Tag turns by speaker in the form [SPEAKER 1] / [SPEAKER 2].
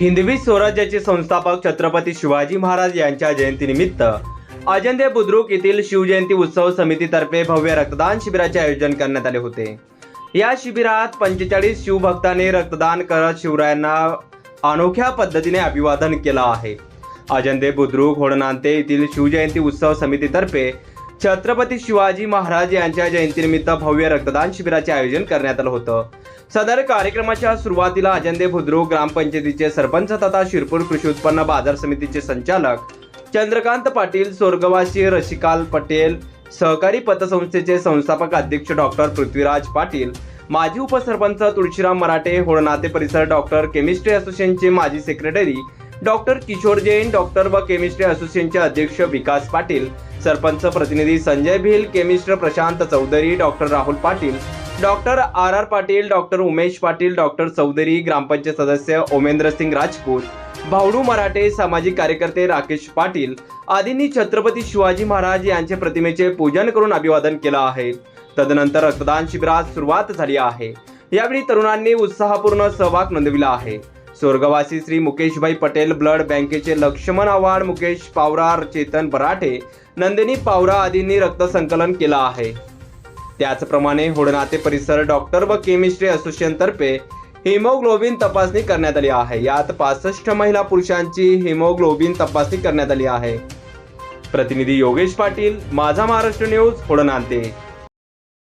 [SPEAKER 1] हिंदवी स्वराज्याचे संस्थापक छत्रपती शिवाजी महाराज यांच्या जयंतीनिमित्त अजंदे बुद्रुक येथील शिवजयंती उत्सव समितीतर्फे भव्य रक्तदान शिबिराचे आयोजन करण्यात आले होते. या शिबिरात पंचेचाळीस शिवभक्तांनी रक्तदान करत शिवरायांना अनोख्या पद्धतीने अभिवादन केलं आहे. अजंदे बुद्रुक होडनांते येथील शिवजयंती उत्सव समितीतर्फे छत्रपती शिवाजी महाराज यांच्या जयंतीनिमित्त भव्य रक्तदान शिबिराचे आयोजन करण्यात आलं होतं. सदर कार्यक्रमाच्या सुरुवातीला अजंदे बुद्रुक ग्रामपंचायतीचे सरपंच तथा शिरपूर कृषी उत्पन्न बाजार समितीचे संचालक चंद्रकांत पाटील स्वर्गवासी रशिकाल पटेल सहकारी पतसंस्थेचे संस्थापक अध्यक्ष डॉक्टर पृथ्वीराज पाटील माजी उपसरपंच तुळशीराम मराठे होळनाते परिसर डॉक्टर केमिस्ट्री असोसिएशनचे माजी secretary doctor Kishor Jain doctor व केमिस्ट्री असोसिएशनचे अध्यक्ष विकास पाटील सरपंच प्रतिनिधी Sanjay Bhil chemist Prashant Chaudhari doctor Rahul Patil doctor R R Patil doctor Umesh Patil doctor Chaudhari ग्रामपंचायत सदस्य ओमेंद्र सिंग राजपूत भावडू मराठे सामाजिक कार्यकर्ते राकेश पाटील आदींनी छत्रपती शिवाजी महाराज यांचे प्रतिमेचे पूजन करून अभिवादन केलं आहे. तदनंतर रक्तदान शिबिरात सुरुवात झाली आहे. यावेळी तरुणांनी उत्साहपूर्ण सहभाग नोंदविला आहे. स्वर्गवासी श्री मुकेशभाई पटेल ब्लड बँकेचे लक्ष्मण आव्हाड मुकेश पावरार चेतन बराठे नंदिनी पावरा आदींनी रक्त संकलन केलं आहे. त्याचप्रमाणे होडनाते परिसर डॉक्टर व केमिस्ट्री असोसिएशनतर्फे हिमोग्लोबिन तपासणी करण्यात आली आहे. यात पासष्ट महिला पुरुषांची हिमोग्लोबिन तपासणी करण्यात आली आहे. प्रतिनिधी योगेश पाटील माझा महाराष्ट्र न्यूज होडनाते.